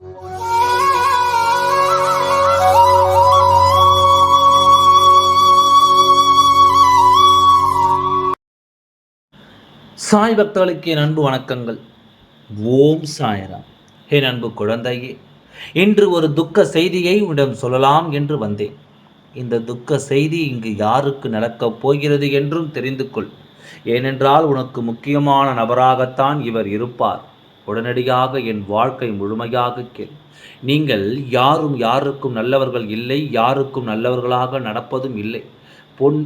சாய் பக்தர்களுக்கு என் அன்பு வணக்கங்கள். ஓம் சாயராம். என் அன்பு குழந்தையே இன்று ஒரு துக்க செய்தியை உன்னிடம் சொல்லலாம் என்று வந்தேன். இந்த துக்க செய்தி இங்கு யாருக்கு நடக்கப் போகிறது என்றும் தெரிந்து கொள். ஏனென்றால் உனக்கு முக்கியமான நபராகத்தான் இவர் இருப்பார். உடனடியாக என் வாழ்க்கை முழுமையாக கேள் நீங்கள் யாரும் யாருக்கும் நல்லவர்கள் இல்லை யாருக்கும் நல்லவர்களாக நடப்பதும் இல்லை. பொன்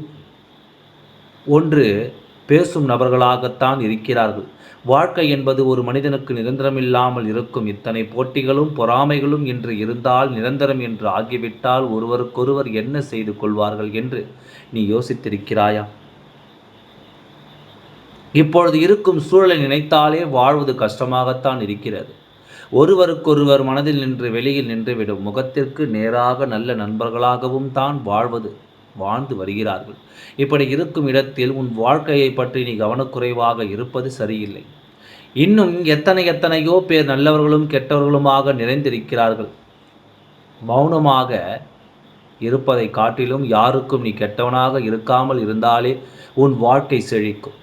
ஒன்று பேசும் நபர்களாகத்தான் இருக்கிறார்கள். வாழ்க்கை என்பது ஒரு மனிதனுக்கு நிரந்தரமில்லாமல் இருக்கும். இத்தனை போட்டிகளும் பொறாமைகளும் என்று இருந்தால் நிரந்தரம் என்று ஆகிவிட்டால் ஒருவருக்கொருவர் என்ன செய்து கொள்வார்கள் என்று நீ யோசித்திருக்கிறாயா? இப்பொழுது இருக்கும் சூழலை நினைத்தாலே வாழ்வது கஷ்டமாகத்தான் இருக்கிறது. ஒருவருக்கொருவர் மனதில் நின்று வெளியில் நின்றுவிடும் முகத்திற்கு நேராக நல்ல நண்பர்களாகவும் தான் வாழ்வது வாழ்ந்து வருகிறார்கள். இப்படி இருக்கும் இடத்தில் உன் வாழ்க்கையை பற்றி நீ கவனக்குறைவாக இருப்பது சரியில்லை. இன்னும் எத்தனை எத்தனையோ பேர் நல்லவர்களும் கெட்டவர்களுமாக நிறைந்திருக்கிறார்கள். மௌனமாக இருப்பதை காட்டிலும் யாருக்கும் நீ கெட்டவனாக இருக்காமல் இருந்தாலே உன் வாழ்க்கை செழிக்கும்.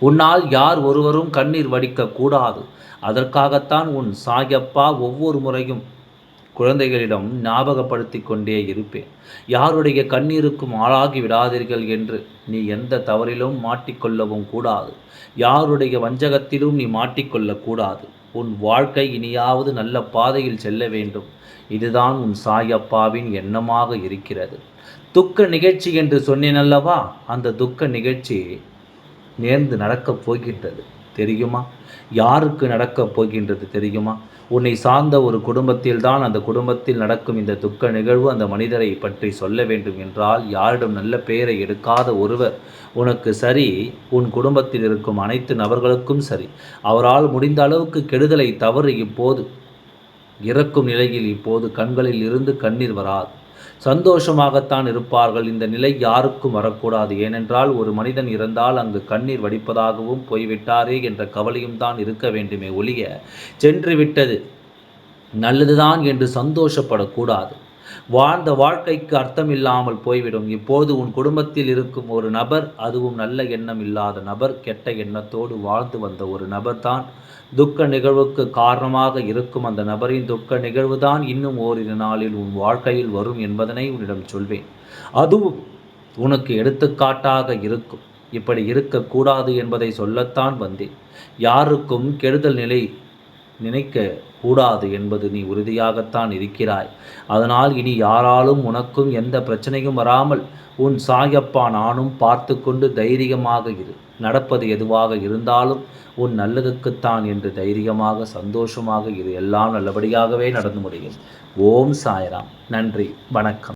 உன்னால் யார் ஒருவரும் கண்ணீர் வடிக்கக்கூடாது அதற்காகத்தான் உன் சாயப்பா ஒவ்வொரு முறையும் குழந்தைகளிடம் ஞாபகப்படுத்தி கொண்டே இருப்பேன். யாருடைய கண்ணீருக்கும் ஆளாகி விடாதீர்கள் என்று நீ எந்த தவறிலும் மாட்டிக்கொள்ளவும் கூடாது. யாருடைய வஞ்சகத்திலும் நீ மாட்டிக்கொள்ளக்கூடாது உன் வாழ்க்கை இனியாவது நல்ல பாதையில் செல்ல வேண்டும். இதுதான் உன் சாயப்பாவின் எண்ணமாக இருக்கிறது. துக்க நிகழ்ச்சி என்று சொன்னேனல்லவா அந்த துக்க நிகழ்ச்சி நேர்ந்து நடக்கப் போகின்றது தெரியுமா? யாருக்கு நடக்கப் போகின்றது தெரியுமா? உன்னை சார்ந்த ஒரு குடும்பத்தில் தான் அந்த குடும்பத்தில் நடக்கும் இந்த துக்க நிகழ்வு அந்த மனிதரை பற்றி சொல்ல வேண்டும் என்றால் யாரிடம் நல்ல பெயரை எடுக்காத ஒருவர் உனக்கு சரி உன் குடும்பத்தில் இருக்கும் அனைத்து நபர்களுக்கும் சரி. அவரால் முடிந்த அளவுக்கு கெடுதலை தவறு இப்போது இறக்கும் நிலையில் இப்போது கண்களில் இருந்து கண்ணீர் வராது. சந்தோஷமாகத்தான் இருப்பார்கள். இந்த நிலை யாருக்கும் வரக்கூடாது. ஏனென்றால் ஒரு மனிதன் இறந்தால் அங்கு கண்ணீர் வடிப்பதாகவும் போய்விட்டாரே என்ற கவலையும் தான் இருக்க வேண்டுமே ஒழிய சென்று விட்டது நல்லதுதான் என்று சந்தோஷப்படக்கூடாது. வாழ்ந்த வாழ்க்கைக்கு அர்த்தம் இல்லாமல் போய்விடும். இப்போது உன் குடும்பத்தில் இருக்கும் ஒரு நபர் அதுவும் நல்ல எண்ணம் இல்லாத நபர் கெட்ட எண்ணத்தோடு வாழ்ந்து வந்த ஒரு நபர் தான் துக்க நிகழ்வுக்கு காரணமாக இருக்கும் அந்த நபரின் துக்க நிகழ்வு தான் இன்னும் ஓரிரு நாளில் உன் வாழ்க்கையில் வரும் என்பதனை உன்னிடம் சொல்வேன். அதுவும் உனக்கு எடுத்துக்காட்டாக இருக்கும். இப்படி இருக்கக்கூடாது என்பதை சொல்லத்தான் வந்தேன். யாருக்கும் கெடுதல் நிலை நினைக்க கூடாது என்பது நீ உறுதியாகத்தான் இருக்கிறாய். அதனால் இனி யாராலும் உனக்கும் எந்த பிரச்சனையும் வராமல் உன் சாயப்பா நானும் பார்த்து கொண்டு தைரியமாக இரு. நடப்பது எதுவாக இருந்தாலும் உன் நல்லதுக்குத்தான் என்று தைரியமாக சந்தோஷமாக இரு. எல்லாம் நல்லபடியாகவே நடந்து முடியும். ஓம் சாய்ராம். நன்றி. வணக்கம்.